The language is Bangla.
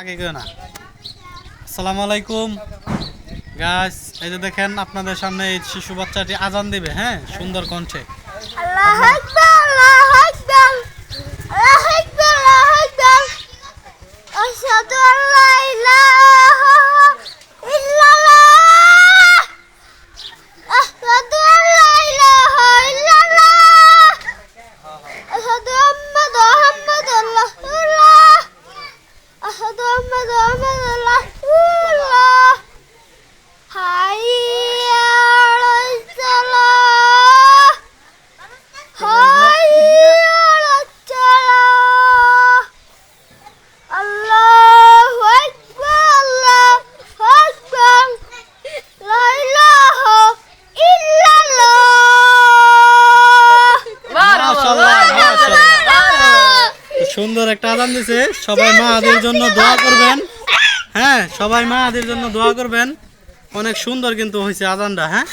আগে কেউ না। আসসালামু আলাইকুম। গাছ এই যে দেখেন, আপনাদের সামনে এই শিশু বাচ্চাটি আজান দিবে হ্যাঁ? সুন্দর কণ্ঠে। আল্লাহ সুন্দর একটা আদান দিছে। সবাই মা আদের জন্য দোয়া করবেন। হ্যাঁ সবাই মা আদের জন্য দোয়া করবেন। অনেক সুন্দর কিন্তু হয়েছে আদানটা হ্যাঁ?